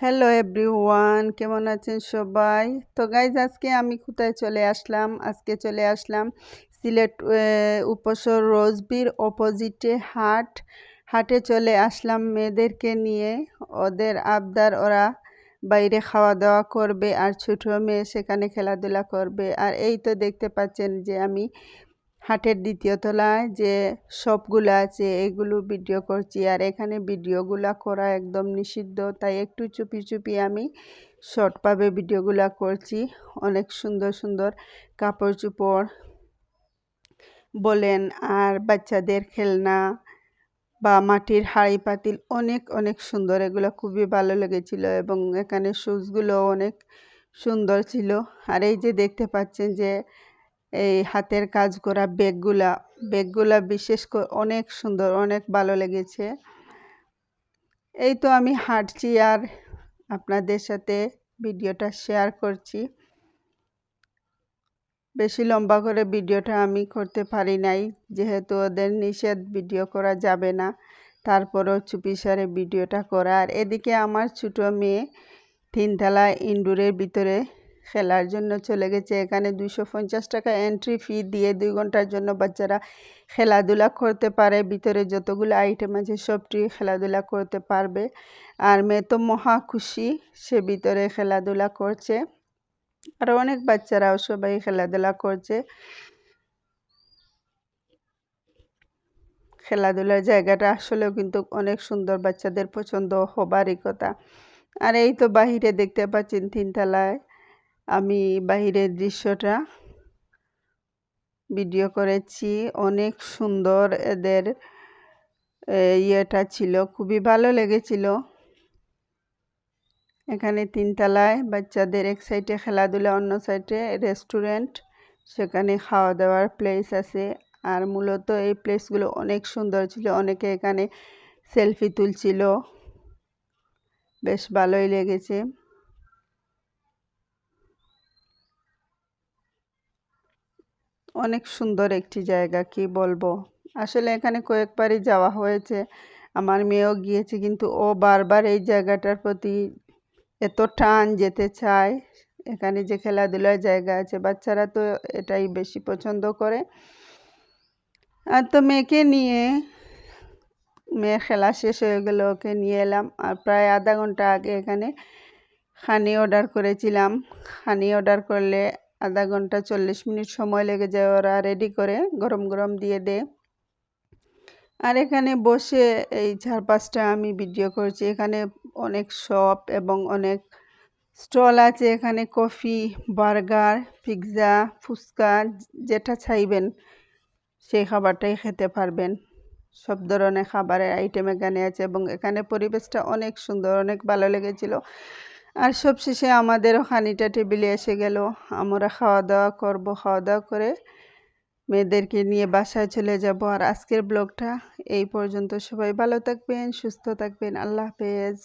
Hello everyone কেমন আছেন সবাই? তো গাইজ আজকে আমি কোথায় চলে আসলাম? আজকে চলে আসলাম সিলেট উপসর রোজবির অপোজিটে হাট। হাটে চলে আসলাম মেয়েদেরকে নিয়ে। ওদের আবদার, ওরা বাইরে খাওয়া দাওয়া করবে আর ছোটো মেয়ে সেখানে খেলাধুলা করবে। আর এই তো দেখতে পাচ্ছেন যে আমি হাটের দ্বিতীয় তলায় যে শপগুলো আছে, এগুলো ভিডিও করছি। আর এখানে ভিডিওগুলো করা একদম নিষিদ্ধ, তাই একটু চুপি চুপি আমি শর্টভাবে ভিডিওগুলো করছি। অনেক সুন্দর সুন্দর কাপড় চোপড় বলেন, আর বাচ্চাদের খেলনা বা মাটির হাড়ি পাতিল অনেক অনেক সুন্দর। এগুলো খুবই ভালো লেগেছিল এবং এখানে শুজগুলো অনেক সুন্দর ছিল। আর এই যে দেখতে পাচ্ছেন যে এই হাতের কাজ করা ব্যাগগুলা ব্যাগগুলা বিশেষ করে অনেক সুন্দর, অনেক ভালো লেগেছে। এই তো আমি হাঁটছি আর আপনাদের সাথে ভিডিওটা শেয়ার করছি। বেশি লম্বা করে ভিডিওটা আমি করতে পারি নাই, যেহেতু ওদের নিষেধ ভিডিও করা যাবে না। তারপরও চুপিসারে ভিডিওটা করা। আর এদিকে আমার ছোটো মেয়ে তিনতলা ইনডোরের ভিতরে খেলার জন্য চলে গেছে। এখানে দুশো পঞ্চাশ টাকা এন্ট্রি ফি দিয়ে দুই ঘণ্টার জন্য বাচ্চারা খেলাধুলা করতে পারে। ভিতরে যতগুলো আইটেম আছে সবটি খেলাধুলা করতে পারবে। আর মেয়ে তো মহা খুশি, সে ভিতরে খেলাধুলা করছে। আর অনেক বাচ্চারাও সবাই খেলাধুলা করছে। খেলাধুলার জায়গাটা আসলেও কিন্তু অনেক সুন্দর, বাচ্চাদের পছন্দ হবারই কথা আর এই তো বাহিরে দেখতে পাচ্ছেন তিনতলায় আমি বাহিরের দৃশ্যটা ভিডিও করেছি। অনেক সুন্দর এদের ইয়েটা ছিল। খুবই ভালো লেগেছিল। এখানে তিনতলায় বাচ্চাদের এক সাইডে খেলাধুলা, অন্য সাইডে রেস্টুরেন্ট। সেখানে খাওয়া দাওয়ার প্লেস আছে। আর মূলত এই প্লেসগুলো অনেক সুন্দর ছিল। অনেকে এখানে সেলফি তুলছিল। বেশ ভালোই লেগেছে। অনেক সুন্দর একটি জায়গা, কি বলব? আসলে এখানে কয়েকবারই যাওয়া হয়েছে। আমার মেয়েও গিয়েছে, কিন্তু ও বারবার এই জায়গাটার প্রতি এত টান যেতে চায়। এখানে যে খেলাধুলার জায়গা আছে, বাচ্চারা তো এটাই বেশি পছন্দ করে। আর তো মেয়েকে নিয়ে, মেয়ের খেলা শেষ হয়ে গেল, ওকে নিয়ে এলাম। আর প্রায় আধা ঘণ্টা আগে এখানে খানি অর্ডার করেছিলাম। খানি অর্ডার করলে আধা ঘণ্টা চল্লিশ মিনিট সময় লেগে যায় ওরা রেডি করে, গরম গরম দিয়ে দেয়। আর এখানে বসে এই চারপাশটা আমি ভিডিও করছি। এখানে অনেক শপ এবং অনেক স্টল আছে। এখানে কফি বার্গার পিৎজা ফুচকা, যেটা চাইবেন, সেই খাবারটাই খেতে পারবেন। সব ধরনের খাবারের আইটেম এখানে আছে এবং এখানে পরিবেশটা অনেক সুন্দর, অনেক ভালো লেগেছিল। আর সবশেষে আমাদের খানিটা টেবিলে এসে গেল। আমরা খাওয়া দাওয়া করব খাওয়া দাওয়া করে মেয়েদেরকে নিয়ে বাসায় চলে যাব। আর আজকের ব্লগটা এই পর্যন্ত। সবাই ভালো থাকবেন, সুস্থ থাকবেন। আল্লাহ হাফেজ।